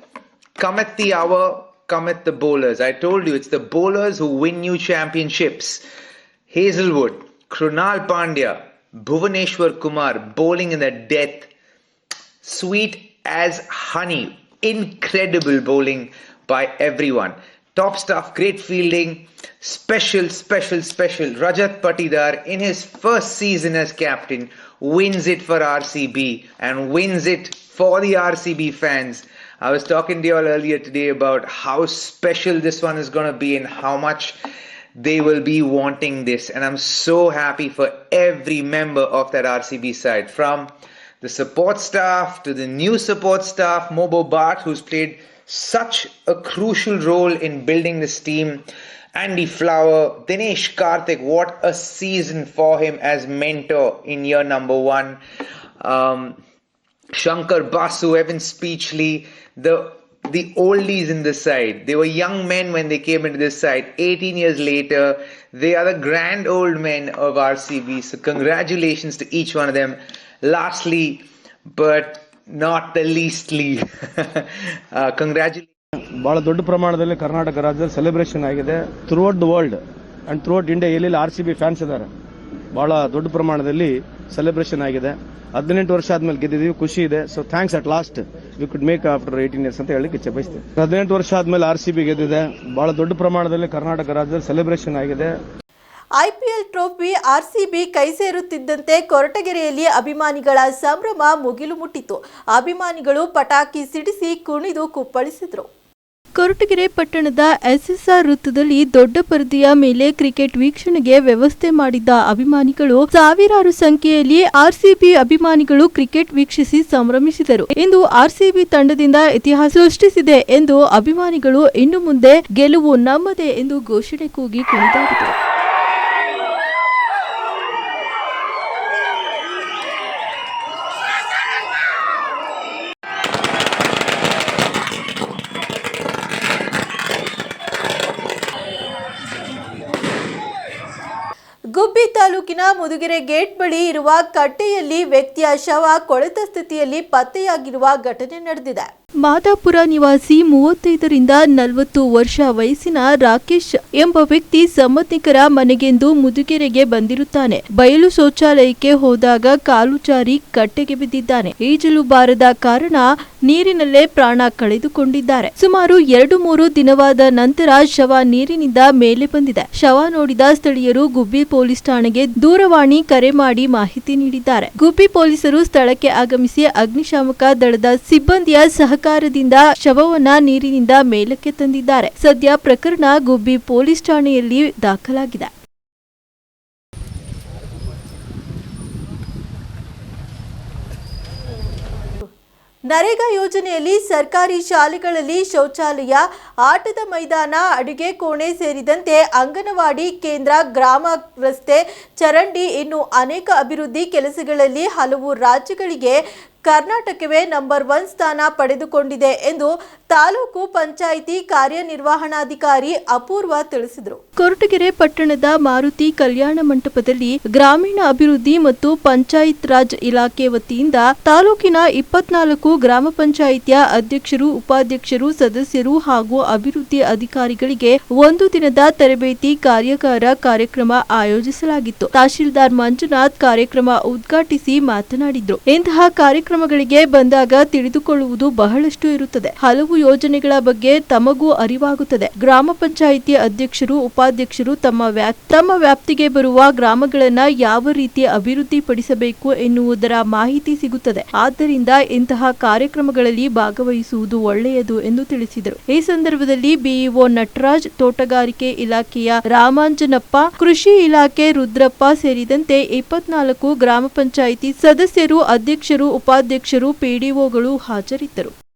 cometh the hour, cometh the bowlers. I told you, it's the bowlers who win you championships. Hazelwood, Krunal Pandya, Bhuvaneshwar Kumar bowling in the death. Sweet as honey. Incredible bowling by everyone. Top stuff, great fielding. Special, special, special. Rajat Patidar, in his first season as captain, wins it for RCB and wins it for the RCB fans. I was talking to you all earlier today about how special this one is going to be and how much they will be wanting this. And I'm so happy for every member of that RCB side from the support staff to the new support staff, Mobo Bart, who's played such a crucial role in building this team. Andy Flower, Dinesh Karthik, what a season for him as mentor in year number one. Um, Shankar Basu, Evan Speechley, the the oldies in this side. They were young men when they came into this side. 18 years later, they are the grand old men of RCB. So congratulations to each one of them. Lastly, but not the leastly, congratulation. ಭಾಳ ದೊಡ್ಡ ಪ್ರಮಾಣದಲ್ಲಿ ಕರ್ನಾಟಕ ರಾಜ್ಯದಲ್ಲಿ celebration ಆಗಿದೆ. Throughout the world and throughout India ಎಲ್ಲೆಲ್ಲಿ R C B fans ಇದ್ದಾರೆ ಭಾಳ ದೊಡ್ಡ ಪ್ರಮಾಣದಲ್ಲಿ ಸೆಲೆಬ್ರೇಷನ್ ಆಗಿದೆ. ಹದಿನೆಂಟು ವರ್ಷ ಆದ್ಮೇಲೆ ಗೆದ್ದಿದ್ದೀವಿ ಖುಷಿ ಇದೆ. So thanks at last we could make after eighteen years ಅಂತ ಹೇಳಿ ಇಚ್ಛೆ ಬಯಸ್ತೇವೆ ಹದಿನೆಂಟು ವರ್ಷ ಆದ್ಮೇಲೆ ಆರ್ ಸಿ ಬಿ ಗೆದ್ದಿದೆ. ಬಹಳ ದೊಡ್ಡ ಪ್ರಮಾಣದಲ್ಲಿ ಕರ್ನಾಟಕ ರಾಜ್ಯದಲ್ಲಿ ಸೆಲೆಬ್ರೇಷನ್ ಆಗಿದೆ. ಐಪಿಎಲ್ ಟ್ರೋಫಿ ಆರ್ಸಿಬಿ ಕೈ ಸೇರುತ್ತಿದ್ದಂತೆ ಕೊರಟಗೆರೆಯಲ್ಲಿ ಅಭಿಮಾನಿಗಳ ಸಂಭ್ರಮ ಮುಗಿಲು ಮುಟ್ಟಿತು. ಅಭಿಮಾನಿಗಳು ಪಟಾಕಿ ಸಿಡಿಸಿ ಕುಣಿದು ಕುಪ್ಪಳಿಸಿದರು. ಕೊರಟಗೆರೆ ಪಟ್ಟಣದ ಎಸ್ಎಸ್ಆರ್ ವೃತ್ತದಲ್ಲಿ ದೊಡ್ಡ ಪರದೆಯ ಮೇಲೆ ಕ್ರಿಕೆಟ್ ವೀಕ್ಷಣೆಗೆ ವ್ಯವಸ್ಥೆ ಮಾಡಿದ್ದ ಅಭಿಮಾನಿಗಳು ಸಾವಿರಾರು ಸಂಖ್ಯೆಯಲ್ಲಿ ಆರ್ಸಿಬಿ ಅಭಿಮಾನಿಗಳು ಕ್ರಿಕೆಟ್ ವೀಕ್ಷಿಸಿ ಸಂಭ್ರಮಿಸಿದರು. ಇಂದು ಆರ್ಸಿಬಿ ತಂಡದಿಂದ ಇತಿಹಾಸ ಸೃಷ್ಟಿಸಿದೆ ಎಂದು ಅಭಿಮಾನಿಗಳು ಇನ್ನು ಮುಂದೆ ಗೆಲುವು ನಮ್ಮದೇ ಎಂದು ಘೋಷಣೆ ಕೂಗಿ ಕುಣಿದಾಡಿದರು. ತಾಲೂಕಿನ ಮುದುಗೆರೆ ಗೇಟ್ ಬಳಿ ಇರುವ ಕಟ್ಟೆಯಲ್ಲಿ ವ್ಯಕ್ತಿಯ ಶವ ಕೊಳೆತ ಸ್ಥಿತಿಯಲ್ಲಿ ಪತ್ತೆಯಾಗಿರುವ ಘಟನೆ ನಡೆದಿದೆ. ಮಾದಾಪುರ ನಿವಾಸಿ ಮೂವತ್ತೈದರಿಂದ ನಲವತ್ತು ವರ್ಷ ವಯಸ್ಸಿನ ರಾಕೇಶ್ ಎಂಬ ವ್ಯಕ್ತಿ ಸಂಬಂಧಿಕರ ಮನೆಗೆಂದು ಮುದುಗೆರೆಗೆ ಬಂದಿರುತ್ತಾನೆ. ಬಯಲು ಶೌಚಾಲಯಕ್ಕೆ ಹೋದಾಗ ಕಾಲು ಜಾರಿ ಕಟ್ಟೆಗೆ ಬಿದ್ದಿದ್ದಾನೆ. ಈಜಲು ಬಾರದ ಕಾರಣ ನೀರಿನಲ್ಲೇ ಪ್ರಾಣ ಕಳೆದುಕೊಂಡಿದ್ದಾರೆ. ಸುಮಾರು ಎರಡು ಮೂರು ದಿನವಾದ ನಂತರ ಶವ ನೀರಿನಿಂದ ಮೇಲೆ ಬಂದಿದೆ. ಶವ ನೋಡಿದ ಸ್ಥಳೀಯರು ಗುಬ್ಬಿ ಪೊಲೀಸ್ ಠಾಣೆಗೆ ದೂರವಾಣಿ ಕರೆ ಮಾಡಿ ಮಾಹಿತಿ ನೀಡಿದ್ದಾರೆ. ಗುಬ್ಬಿ ಪೊಲೀಸರು ಸ್ಥಳಕ್ಕೆ ಆಗಮಿಸಿ ಅಗ್ನಿಶಾಮಕ ದಳದ ಸಿಬ್ಬಂದಿಯ ಸಹಕಾರದಿಂದ ಶವವನ್ನ ನೀರಿನಿಂದ ಮೇಲಕ್ಕೆ ತಂದಿದ್ದಾರೆ. ಸದ್ಯ ಪ್ರಕರಣ ಗುಬ್ಬಿ ಪೊಲೀಸ್ ಠಾಣೆಯಲ್ಲಿ ದಾಖಲಾಗಿದೆ. ನರೇಗಾ ಯೋಜನೆಯಲ್ಲಿ ಸರ್ಕಾರಿ ಶಾಲೆಗಳಲ್ಲಿ ಶೌಚಾಲಯ, ಆಟದ ಮೈದಾನ, ಅಡುಗೆ ಕೋಣೆ ಸೇರಿದಂತೆ ಅಂಗನವಾಡಿ, ಕೇಂದ್ರ, ಗ್ರಾಮ ರಸ್ತೆ, ಚರಂಡಿ, ಇನ್ನು ಅನೇಕ ಅಭಿವೃದ್ಧಿ ಕೆಲಸಗಳಲ್ಲಿ ಹಲವು ರಾಜ್ಯಗಳಿಗೆ ಕರ್ನಾಟಕವೇ ನಂಬರ್ ಒನ್ ಸ್ಥಾನ ಪಡೆದುಕೊಂಡಿದೆ ಎಂದು ತಾಲೂಕು ಪಂಚಾಯಿತಿ ಕಾರ್ಯನಿರ್ವಹಣಾಧಿಕಾರಿ ಅಪೂರ್ವ ತಿಳಿಸಿದರು. ಕೊರಟಗೆರೆ ಪಟ್ಟಣದ ಮಾರುತಿ ಕಲ್ಯಾಣ ಮಂಟಪದಲ್ಲಿ ಗ್ರಾಮೀಣ ಅಭಿವೃದ್ಧಿ ಮತ್ತು ಪಂಚಾಯತ್ ರಾಜ್ ಇಲಾಖೆ ವತಿಯಿಂದ ತಾಲೂಕಿನ ಇಪ್ಪತ್ನಾಲ್ಕು ಗ್ರಾಮ ಪಂಚಾಯಿತಿಯ ಅಧ್ಯಕ್ಷರು, ಉಪಾಧ್ಯಕ್ಷರು, ಸದಸ್ಯರು ಹಾಗೂ ಅಭಿವೃದ್ಧಿ ಅಧಿಕಾರಿಗಳಿಗೆ ಒಂದು ದಿನದ ತರಬೇತಿ ಕಾರ್ಯಕಾರ ಕಾರ್ಯಕ್ರಮ ಆಯೋಜಿಸಲಾಗಿತ್ತು. ತಹಶೀಲ್ದಾರ್ ಮಂಜುನಾಥ್ ಕಾರ್ಯಕ್ರಮ ಉದ್ಘಾಟಿಸಿ ಮಾತನಾಡಿದರು. ಇಂತಹ ಕಾರ್ಯಕ್ರಮಗಳಿಗೆ ಬಂದಾಗ ತಿಳಿದುಕೊಳ್ಳುವುದು ಬಹಳಷ್ಟು ಇರುತ್ತದೆ. ಹಲವು ಯೋಜನೆಗಳ ಬಗ್ಗೆ ತಮಗೂ ಅರಿವಾಗುತ್ತದೆ. ಗ್ರಾಮ ಪಂಚಾಯಿತಿ ಅಧ್ಯಕ್ಷರು, ಉಪಾಧ್ಯಕ್ಷರು ತಮ್ಮ ತಮ್ಮ ವ್ಯಾಪ್ತಿಗೆ ಬರುವ ಗ್ರಾಮಗಳನ್ನ ಯಾವ ರೀತಿ ಅಭಿವೃದ್ಧಿ ಪಡಿಸಬೇಕು ಎನ್ನುವುದರ ಮಾಹಿತಿ ಸಿಗುತ್ತದೆ. ಆದ್ದರಿಂದ ಇಂತಹ ಕಾರ್ಯಕ್ರಮಗಳಲ್ಲಿ ಭಾಗವಹಿಸುವುದು ಒಳ್ಳೆಯದು ಎಂದು ತಿಳಿಸಿದರು. ಈ ಸಂದರ್ಭದಲ್ಲಿ ಬಿಇಒ ನಟರಾಜ್, ತೋಟಗಾರಿಕೆ ಇಲಾಖೆಯ ರಾಮಾಂಜನಪ್ಪ, ಕೃಷಿ ಇಲಾಖೆ ರುದ್ರಪ್ಪ ಸೇರಿದಂತೆ ಇಪ್ಪತ್ನಾಲ್ಕು ಗ್ರಾಮ ಪಂಚಾಯಿತಿ ಸದಸ್ಯರು, ಅಧ್ಯಕ್ಷರು, ಉಪಾಧ್ಯಕ್ಷರು ಪಿಡಿಒಗಳು ಹಾಜರಿದ್ದರು.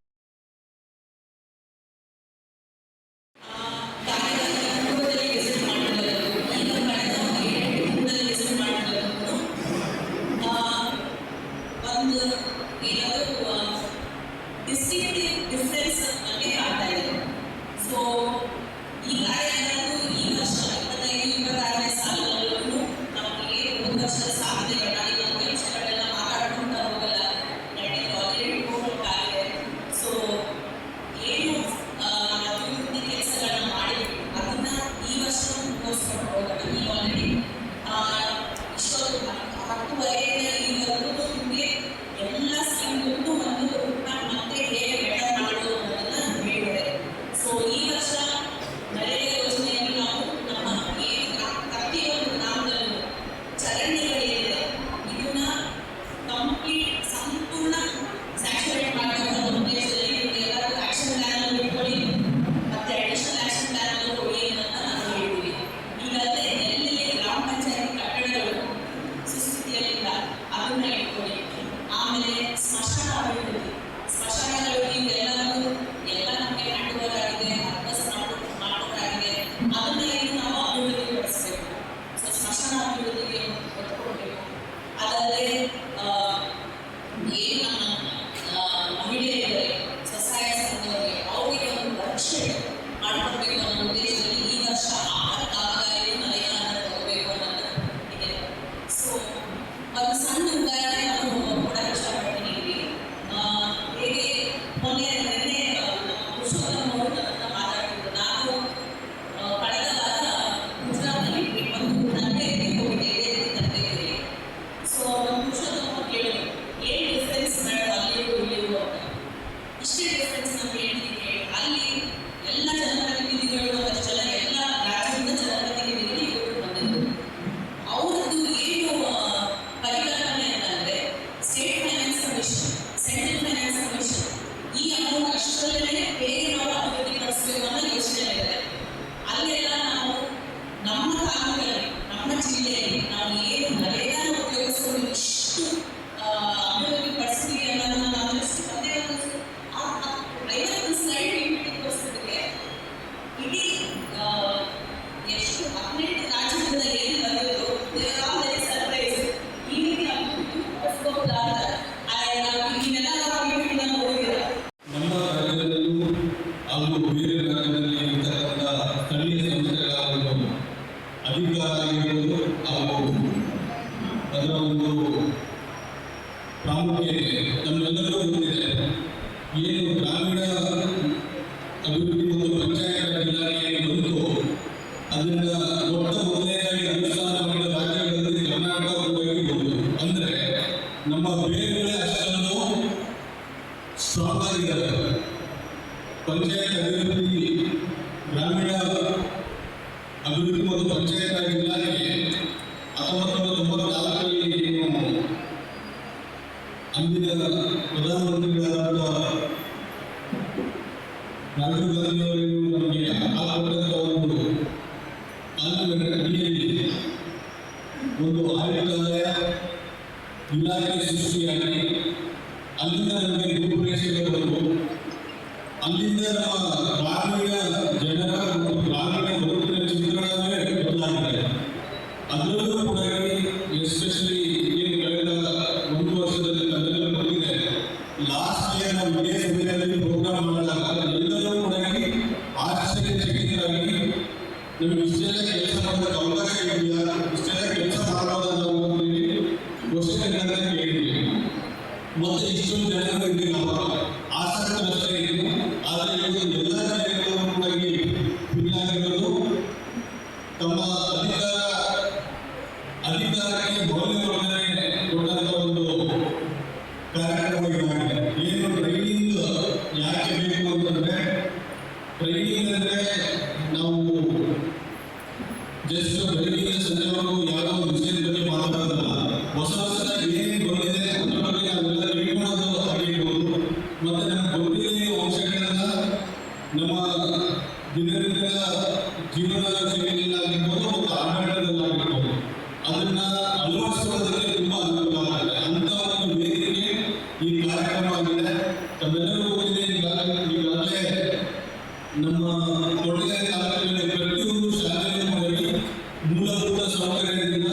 ಮತ್ತೆ ಇಷ್ಟೊಂದು ಜನರು ಇದ್ದಿಲ್ಲ ಆಸಕ್ತರಷ್ಟೇ ಇದ್ದು ಆದರೆ ಇವತ್ತು ಎಲ್ಲ ಜನಗಳು ಕೂಡ ಭಿನ್ನಾಗಿರೋದು ತಮ್ಮ ಅಧಿಕಾರ ಅಧಿಕಾರಕ್ಕೆ ಮೌಲ್ಯವರ್ಧನೆ ಕೊಟ್ಟಂತ ಒಂದು ಕಾರ್ಯಕ್ರಮ ಇದಾಗಿದೆ ಏನು ಟ್ರೈನಿಂಗ್ ಯಾಕೆ ಬೇಕು ಅಂತಂದ್ರೆ ಟ್ರೈನಿಂಗ್ ಅಂದ್ರೆ ನಾವು ಜಸ್ಟ್ ಬೆಳಗಿನ ಸಂಜೆವರೆಗೂ ಯಾವುದೋ ಒಂದು ವಿಷಯದ ಬಗ್ಗೆ ಮಾತಾಡೋದಲ್ಲ ಹೊಸ ಹೊಸದಾಗಿ ಏನೇನು ಬಂದಿದೆ ಅದ್ರ ಬಗ್ಗೆ ನಾವೆಲ್ಲ ತಿಳ್ಕೊಳ್ಳೋದು ಆಗಿರ್ಬೋದು ಮತ್ತೆ ನಮ್ಗೆ ಗೊತ್ತಿರೋ ಅಂಶಗಳನ್ನ ನಮ್ಮ ದಿನನಿತ್ಯದ ಜೀವನದ ಶೈಲಿಯಲ್ಲಾಗಿರ್ಬೋದು ಮತ್ತು ಆಡಳಿತದಲ್ಲಾಗಿರ್ಬೋದು ಅದನ್ನ ಅಳವಡಿಸೋದಕ್ಕೆ ತುಂಬಾ ಅನುಕೂಲ ಆಗುತ್ತೆ ಅಂತ ಒಂದು ವೇದಿಕೆ ಈ ಕಾರ್ಯಕ್ರಮ ಆಗಿದೆ ತಮ್ಮೆಲ್ಲರೂ ಗೊತ್ತಿದೆ ಈಗಾಗಲೇ ಈಗಾಗಲೇ ನಮ್ಮ ಕೊಡಗೈ ತಾಲೂಕಿನಲ್ಲಿ ಪ್ರತಿಯೊಂದು ಶಾಲೆಗಳಲ್ಲಿ ಮೂಲಭೂತ ಸೌಕರ್ಯದಿಂದ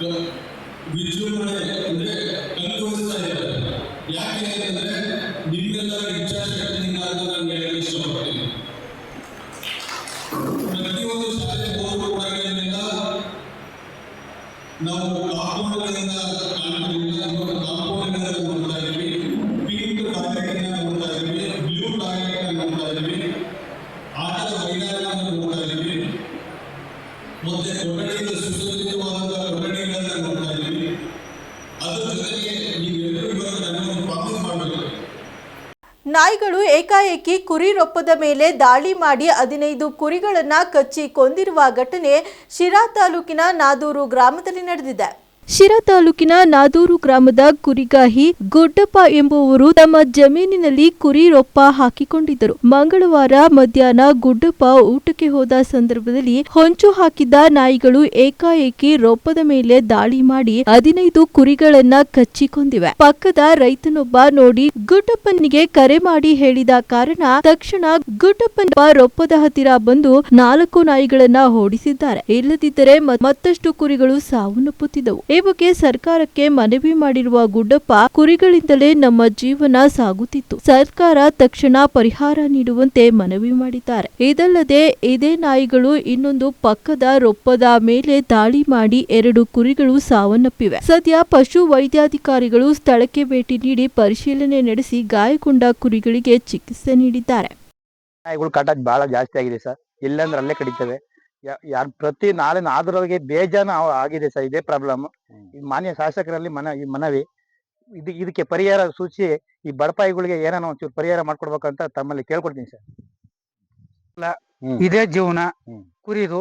ಕ- ವಿಜೃಂಭಣೆ ಅಂದ್ರೆ ಕಲ್ಪಿಸ್ತಾ ಇದ್ದಾರೆ ಯಾಕೆ ಅಂತಂದ್ರೆ ನಿಮ್ಗೆಲ್ಲರ ಇಚ್ಛಾಶಕ್ತಿಯಿಂದ ಅಂತ ನಾನು ಹೇಳಕ್ಕೆ ಇಷ್ಟಪಡ್ತೀನಿ ಪ್ರತಿಯೊಂದು ಶಾಲೆ ಹೋಗುವ ಒಳಗೆಲ್ಲ ನಾವು ಕಾಂಪೌಂಡ್ಗಳಿಂದ ಕಾಣ್ತಿರಲಿಲ್ಲ ಇವಾಗ ಕಾಂಪೌಂಡ್ಗಳನ್ನ ನೋಡ್ತಾ ಇದ್ವಿ ಪಿಂಕ್ ಟಾಯ್ಲೆಟ್ನ ನೋಡ್ತಾ ಇದ್ವಿ ಬ್ಲೂ ಟಾಯ್ಲೆಟ್ನ ನೋಡ್ತಾ ಇದ್ವಿ ಆಟದ ಮೈದಾನವನ್ನು ನೋಡ್ತಾ ಇದ್ವಿ ಮತ್ತೆ ಕೊಠಡಿಗಳ ಸುಸಜ್ಜಿತವಾದಂತಹ ಕೊಠಡಿಗಳನ್ನ ನೋಡ್ತಾ ಇದ್ವಿ ಅದ್ರ ಜೊತೆಗೆ ನೀವೆಲ್ಲರೂ ಇವಾಗ ನನಗೊಂದು ಪ್ರಾಮಿಸ್ ಮಾಡಬೇಕು ನಾಯಿಗಳು ಕುರಿ ರೊಪ್ಪದ ಮೇಲೆ ದಾಳಿ ಮಾಡಿ ಹದಿನೈದು ಕುರಿಗಳನ್ನ ಕಚ್ಚಿ ಕೊಂದಿರುವ ಘಟನೆ ಶಿರಾ ತಾಲೂಕಿನ ನಾದೂರು ಗ್ರಾಮದಲ್ಲಿ ನಡೆದಿದೆ. ಶಿರಾ ತಾಲೂಕಿನ ನಾದೂರು ಗ್ರಾಮದ ಕುರಿಗಾಹಿ ಗುಡ್ಡಪ್ಪ ಎಂಬುವರು ತಮ್ಮ ಜಮೀನಿನಲ್ಲಿ ಕುರಿ ರೊಪ್ಪ ಹಾಕಿಕೊಂಡಿದ್ದರು. ಮಂಗಳವಾರ ಮಧ್ಯಾಹ್ನ ಗುಡ್ಡಪ್ಪ ಊಟಕ್ಕೆ ಹೋದ ಸಂದರ್ಭದಲ್ಲಿ ಹೊಂಚು ಹಾಕಿದ್ದ ನಾಯಿಗಳು ಏಕಾಏಕಿ ರೊಪ್ಪದ ಮೇಲೆ ದಾಳಿ ಮಾಡಿ ಹದಿನೈದು ಕುರಿಗಳನ್ನ ಕಚ್ಚಿಕೊಂಡಿವೆ. ಪಕ್ಕದ ರೈತನೊಬ್ಬ ನೋಡಿ ಗುಡ್ಡಪ್ಪನಿಗೆ ಕರೆ ಮಾಡಿ ಹೇಳಿದ ಕಾರಣ ತಕ್ಷಣ ಗುಡ್ಡಪ್ಪನ ರೊಪ್ಪದ ಹತ್ತಿರ ಬಂದು ನಾಲ್ಕು ನಾಯಿಗಳನ್ನ ಓಡಿಸಿದ್ದಾರೆ. ಇಲ್ಲದಿದ್ದರೆ ಮತ್ತಷ್ಟು ಕುರಿಗಳು ಸಾವನ್ನಪ್ಪುತ್ತಿದ್ದವು. ಈ ಬಗ್ಗೆ ಸರ್ಕಾರಕ್ಕೆ ಮನವಿ ಮಾಡಿರುವ ಗುಡ್ಡಪ್ಪ, ಕುರಿಗಳಿಂದಲೇ ನಮ್ಮ ಜೀವನ ಸಾಗುತ್ತಿತ್ತು. ಸರ್ಕಾರ ತಕ್ಷಣ ಪರಿಹಾರ ನೀಡುವಂತೆ ಮನವಿ ಮಾಡಿದ್ದಾರೆ. ಇದಲ್ಲದೆ, ಇದೇ ನಾಯಿಗಳು ಇನ್ನೊಂದು ಪಕ್ಕದ ರೊಪ್ಪದ ಮೇಲೆ ದಾಳಿ ಮಾಡಿ ಎರಡು ಕುರಿಗಳು ಸಾವನ್ನಪ್ಪಿವೆ. ಸದ್ಯ ಪಶು ವೈದ್ಯಾಧಿಕಾರಿಗಳು ಸ್ಥಳಕ್ಕೆ ಭೇಟಿ ನೀಡಿ ಪರಿಶೀಲನೆ ನಡೆಸಿ ಗಾಯಗೊಂಡ ಕುರಿಗಳಿಗೆ ಚಿಕಿತ್ಸೆ ನೀಡಿದ್ದಾರೆ. ನಾಯಿಗಳು ಕಾಟ ಬಹಳ ಜಾಸ್ತಿ ಆಗಿದೆ ಸರ್. ಇಲ್ಲಾಂದ್ರೆ ಅಲ್ಲೇ ಕಡಿತವೆ. ಯಾರು ಪ್ರತಿ ನಾಳೆ ಆದ್ರೊಳಗೆ ಬೇಜಾನ ಆಗಿದೆ ಸರ್ ಇದೇ ಪ್ರಾಬ್ಲಮ್ ಮಾನ್ಯ ಶಾಸಕರಲ್ಲಿ ಮನ ಈ ಮನವಿ. ಇದು ಇದಕ್ಕೆ ಪರಿಹಾರ ಸೂಚಿ ಈ ಬಡಪಾಯಿಗಳಿಗೆ ಏನಾನ ಒಂಚೂರು ಪರಿಹಾರ ಮಾಡ್ಕೊಡ್ಬೇಕಂತ ತಮ್ಮಲ್ಲಿ ಕೇಳ್ಕೊಡ್ತೀನಿ ಸರ್. ಇದೇ ಜೀವನ. ಕುರಿದು.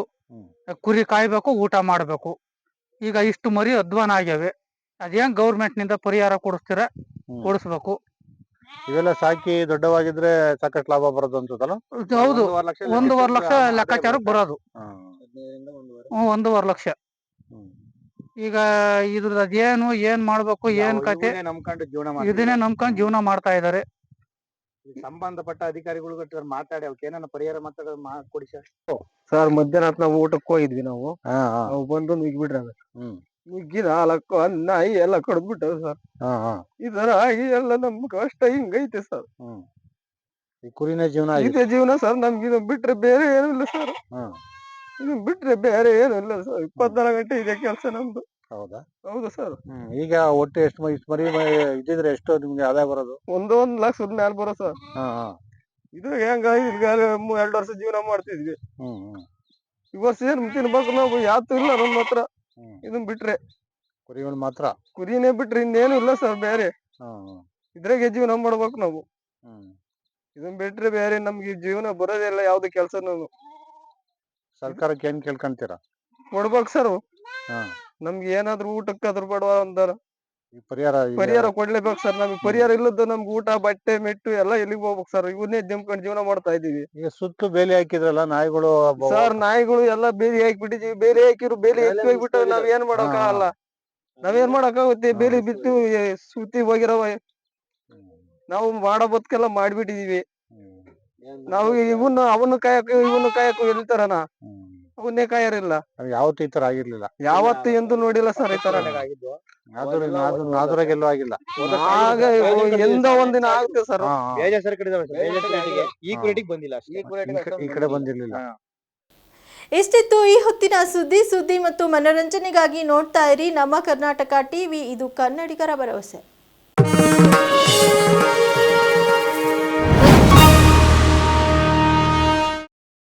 ಕುರಿ ಕಾಯ್ಬೇಕು ಊಟ ಮಾಡ್ಬೇಕು. ಈಗ ಇಷ್ಟು ಮರಿ ಅಧ್ವಾನ ಆಗ್ಯಾವೆ. ಅದೇನ್ ಗೌರ್ಮೆಂಟ್ನಿಂದ ಪರಿಹಾರ ಕೊಡಿಸ್ತೀರ. ಕೊಡಿಸ್ಬೇಕು. ಇವೆಲ್ಲ ಸಾಕಿ ದೊಡ್ಡವಾಗಿದ್ರೆ ಸಾಕಷ್ಟು ಲಾಭ ಬರೋದು ಅನ್ಸುತ್ತಲ್ಲ ಹೌದು. ಒಂದೂವರೆ ಲಕ್ಷ ಲೆಕ್ಕಾಚಾರಕ್ಕೆ ಬರೋದು. ಹ್ಮ್, ಒಂದೂವರೆ ಲಕ್ಷ. ಈಗ ಇದ್ರದ್ದು ಅದೇನು ಏನ್ ಮಾಡ್ಬೇಕು ಏನ್ ಕತೆ ನಂಬ್ಕೊಂಡು ಜೀವನ ಇದನ್ನೇ. ನಂಬ್ಕೊಂಡ್ ಜೀವನ ಮಾಡ್ತಾ ಇದಾರೆ ಸಂಬಂಧಪಟ್ಟ ಅಧಿಕಾರಿಗಳು ಮಾತಾಡಿ ಅವಕ್ಕೆ ಏನಾನ ಪರಿಹಾರ ಮಾತಾಡೋದು ಮಾಡ್ಕೊಡಿ ಸರ್. ಸರ್ ಮಧ್ಯಾಹ್ನ ನಾವು ಊಟಕ್ಕೆ ಹೋಗಿದ್ವಿ ನಾವು. ಬಂದು ಈಗ ಬಿಡ್ರಿ ಬಂದು ನುಗ್ಗಿಬಿಟ್ರೆ ಹ್ಮ್ ಅನ್ನ ನಾಯಿ ಎಲ್ಲ ಕಡ್ದ್ಬಿಟ್ಟವೆ ಸರ್ ಹಾ ಹಾ. ಇದರ ಆಗಿ ಎಲ್ಲ ನಮ್ ಕಷ್ಟ ಹಿಂಗೈತೆ ಸರ್ ಹ್ಮ್. ಈ ಕುರಿನ ಜೀವನ ಇದೆ ಜೀವನ ಸರ್ ನಮ್ಗೆ ಇದು ಬಿಟ್ರೆ ಬೇರೆ ಏನಿಲ್ಲ ಸರ್ ಹ್ಮ್ ಇದು ಬಿಟ್ರೆ ಬೇರೆ ಏನೂ ಇಲ್ಲ ಸರ್ ಇಪ್ಪತ್ನಾಲ್ಕು ಗಂಟೆ ಇದೆ ಕೆಲಸ ನಮ್ದು. ಹೌದಾ? ಹೌದು ಸರ್ ಹ್ಮ್ ಈಗ ಒಟ್ಟು ಎಷ್ಟು ಮ- ಇಷ್ಟು ಮರಿ ಮ- ಇದ್ದಿದ್ರೆ ಎಷ್ಟು ನಿಮ್ಗೆ ಆದಾಯ ಬರೋದು? ಒಂದು ಒಂದು ಲಕ್ಷದ ಮೇಲೆ ಬರೋ ಸರ್ ಹಾ ಹಾ. ಇದು ಹೆಂಗ ಈಗ ಎರಡು ವರ್ಷ ಜೀವನ ಮಾಡ್ತಿದ್ವಿ. ಹ್ಮ್ ಹ್ಮ್. ಈ ವರ್ಷ ಏನ್ ತಿನ್ಬೇಕು ನಾವು? ಯಾತು ಇಲ್ಲ ನಮ್ಮ ಹತ್ರ ಇದನ್ ಬಿಟ್ರೆ ಕುರಿಗಳು ಮಾತ್ರ? ಕುರಿನೇ ಬಿಟ್ರೆ ಇನ್ನೇನು ಇಲ್ಲ ಸರ್ ಬೇರೆ. ಇದ್ರಾಗೆ ಜೀವನ ಮಾಡ್ಬೇಕು ನಾವು. ಇದನ್ ಬಿಟ್ರೆ ಬೇರೆ ನಮ್ಗೆ ಜೀವನ ಬರೋದೇ ಇಲ್ಲ ಯಾವ್ದು ಕೆಲ್ಸನೂ ಸರ್ಕಾರಕ್ಕೆ ಏನ್ ಕೇಳ್ಕೊಂತೀರಾ? ಕೊಡ್ಬೇಕು ಸರ್. ನಮ್ಗೆ ಏನಾದ್ರು ಊಟಕ್ಕಾದ್ರು ಬಡವ ಅಂತಾರ ಈ ಪರಿಹಾರ ಈಗ- ಪರಿಹಾರ ಕೊಡ್ಲೇಬೇಕು ಸರ್ ನಮ್ಗೆ. ಪರಿಹಾರ ಇಲ್ಲದ ನಮ್ಗೆ ಊಟ ಬಟ್ಟೆ ಮೆಟ್ಟು ಎಲ್ಲ ಎಲ್ಲಿಗೆ ಹೋಗ್ಬೇಕು ಸರ್? ಇವನ್ನೇ ಜಂಪ್ಕೊಂಡು ಜೀವನ ಮಾಡ್ತಾ ಇದೀವಿ ಈಗ ಸುತ್ತು ಬೇಲಿ ಹಾಕಿದ್ರಲ್ಲ ನಾಯಿಗಳು ಬ- ಸರ್ ನಾಯಿಗಳು ಎಲ್ಲ ಬೇಲಿ ಹಾಕಿಬಿಟ್ಟಿದೀವಿ. ಬೇಲಿ ಹಾಕಿರು ಬೇಲಿ ಎತ್ತಿ ಹೋಗ್ಬಿಟ್ಟು ನಾವ್ ಏನ್ ಮಾಡಕ್ಕಾಗಲ್ಲ. ನಾವೇನ್ ಮಾಡಕ್ಕಾಗುತ್ತೆ? ಬೇಲಿ ಬಿತ್ತು ಸುತ್ತಿ ಹೋಗಿರೋ ನಾವು ಮಾಡೋ ಬದುಕೆಲ್ಲ ಮಾಡ್ಬಿಟ್ಟಿದೀವಿ. ನಾವು ಇವನ್ನ ಅವನ್ನ ಕಾಯಕ ಇವನ್ನ ಕಾಯಕ ಎಲ್ತಾರನ? ಹ್ಮ್. ಯಾವತ್ತು ಅದು ಯಾವತ್ತೂ ಈ ತರ ಆಗಿರ್ಲಿಲ್ಲ. ಯಾವತ್ತು ಎಂದು ನೋಡಿಲ್ಲ ಸರ್ ಈ ತರ ನಾದೂರ ನಾದೂರ ನಾದೂರಾಗೆಲ್ಲೂ ಆಗಿಲ್ಲ. ಆಗ ಎಂದ ಒಂದಿನ ಆಗುತ್ತೆ ಸರ್. ಈ ಈ ಕಡೆ ಬಂದಿರ್ಲಿಲ್ಲ. ಇಷ್ಟಿತ್ತು ಈ ಹೊತ್ತಿನ ಸುದ್ದಿ. ಸುದ್ದಿ ಮತ್ತು ಮನರಂಜನೆಗಾಗಿ ನೋಡ್ತಾ ಇರಿ. ನಮ್ಮ ಕರ್ನಾಟಕ ಟಿವಿ. ಇದು ಕನ್ನಡಿಗರ ಭರವಸೆ.